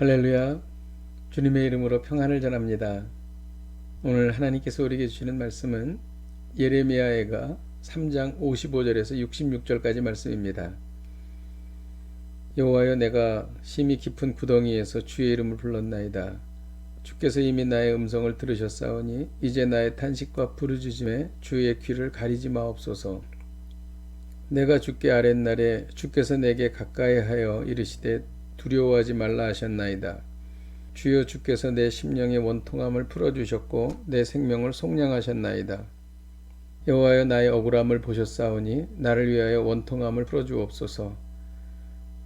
할렐루야. 주님의 이름으로 평안을 전합니다. 오늘 하나님께서 우리에게 주시는 말씀은 예레미야애가 3장 55절에서 66절까지 말씀입니다. 여호와여 내가 심히 깊은 구덩이에서 주의 이름을 불렀나이다. 주께서 이미 나의 음성을 들으셨사오니 이제 나의 탄식과 부르짖음에 주의 귀를 가리지 마옵소서. 내가 주께 아랫날에 주께서 내게 가까이 하여 이르시되 두려워하지 말라 하셨나이다. 주여 주께서 내 심령의 원통함을 풀어주셨고 내 생명을 속량하셨나이다. 여호와여 나의 억울함을 보셨사오니 나를 위하여 원통함을 풀어주옵소서.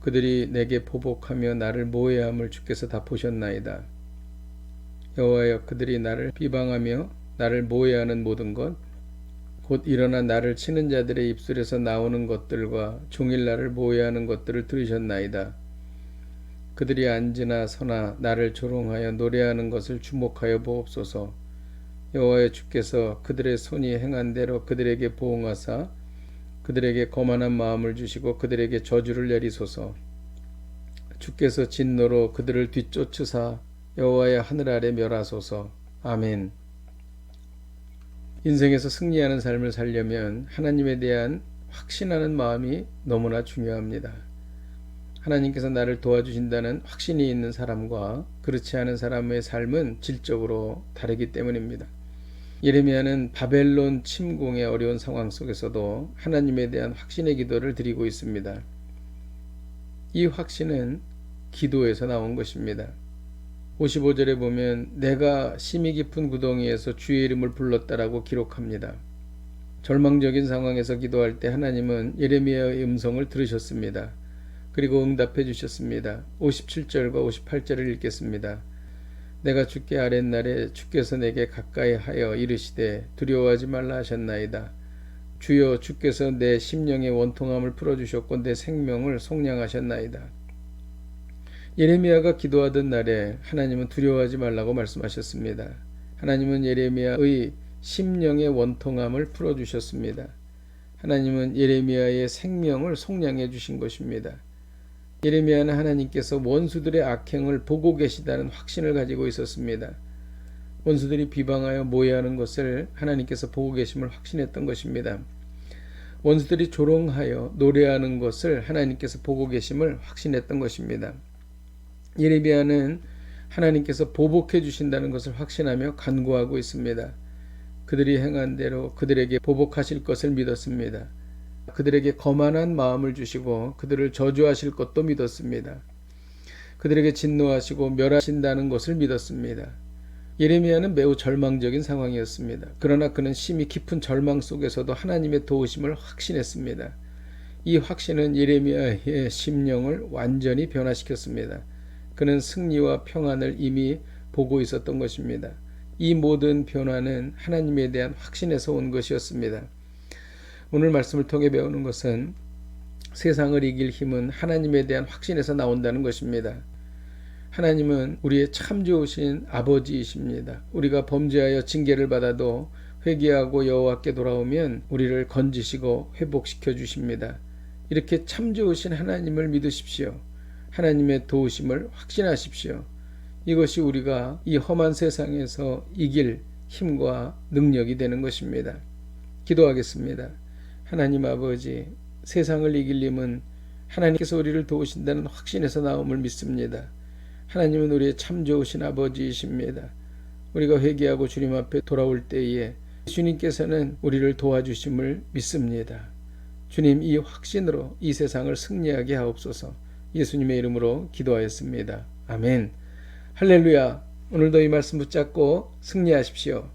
그들이 내게 보복하며 나를 모해함을 주께서 다 보셨나이다. 여호와여 그들이 나를 비방하며 나를 모해하는 모든 것, 곧 일어나 나를 치는 자들의 입술에서 나오는 것들과 종일 나를 모해하는 것들을 들으셨나이다. 그들이 앉으나 서나 나를 조롱하여 노래하는 것을 주목하여 보옵소서. 여호와의 주께서 그들의 손이 행한 대로 그들에게 보응하사 그들에게 거만한 마음을 주시고 그들에게 저주를 내리소서. 주께서 진노로 그들을 뒤쫓으사 여호와의 하늘 아래 멸하소서. 아멘. 인생에서 승리하는 삶을 살려면 하나님에 대한 확신하는 마음이 너무나 중요합니다. 하나님께서 나를 도와주신다는 확신이 있는 사람과 그렇지 않은 사람의 삶은 질적으로 다르기 때문입니다. 예레미야는 바벨론 침공의 어려운 상황 속에서도 하나님에 대한 확신의 기도를 드리고 있습니다. 이 확신은 기도에서 나온 것입니다. 55절에 보면 내가 심히 깊은 구덩이에서 주의 이름을 불렀다라고 기록합니다. 절망적인 상황에서 기도할 때 하나님은 예레미야의 음성을 들으셨습니다. 그리고 응답해 주셨습니다. 57절과 58절을 읽겠습니다. 내가 주께 아랫날에 주께서 내게 가까이 하여 이르시되 두려워하지 말라 하셨나이다. 주여 주께서 내 심령의 원통함을 풀어주셨고 내 생명을 속량하셨나이다. 예레미야가 기도하던 날에 하나님은 두려워하지 말라고 말씀하셨습니다. 하나님은 예레미야의 심령의 원통함을 풀어주셨습니다. 하나님은 예레미야의 생명을 속량해 주신 것입니다. 예레미야는 하나님께서 원수들의 악행을 보고 계시다는 확신을 가지고 있었습니다. 원수들이 비방하여 모해하는 것을 하나님께서 보고 계심을 확신했던 것입니다. 원수들이 조롱하여 노래하는 것을 하나님께서 보고 계심을 확신했던 것입니다. 예레미야는 하나님께서 보복해 주신다는 것을 확신하며 간구하고 있습니다. 그들이 행한 대로 그들에게 보복하실 것을 믿었습니다. 그들에게 거만한 마음을 주시고 그들을 저주하실 것도 믿었습니다. 그들에게 진노하시고 멸하신다는 것을 믿었습니다. 예레미야는 매우 절망적인 상황이었습니다. 그러나 그는 심히 깊은 절망 속에서도 하나님의 도우심을 확신했습니다. 이 확신은 예레미야의 심령을 완전히 변화시켰습니다. 그는 승리와 평안을 이미 보고 있었던 것입니다. 이 모든 변화는 하나님에 대한 확신에서 온 것이었습니다. 오늘 말씀을 통해 배우는 것은 세상을 이길 힘은 하나님에 대한 확신에서 나온다는 것입니다. 하나님은 우리의 참 좋으신 아버지이십니다. 우리가 범죄하여 징계를 받아도 회개하고 여호와께 돌아오면 우리를 건지시고 회복시켜 주십니다. 이렇게 참 좋으신 하나님을 믿으십시오. 하나님의 도우심을 확신하십시오. 이것이 우리가 이 험한 세상에서 이길 힘과 능력이 되는 것입니다. 기도하겠습니다. 하나님 아버지, 세상을 이길 힘은 하나님께서 우리를 도우신다는 확신에서 나옴을 믿습니다. 하나님은 우리의 참 좋으신 아버지이십니다. 우리가 회개하고 주님 앞에 돌아올 때에 주님께서는 우리를 도와주심을 믿습니다. 주님 이 확신으로 이 세상을 승리하게 하옵소서 예수님의 이름으로 기도하였습니다. 아멘. 할렐루야. 오늘도 이 말씀 붙잡고 승리하십시오.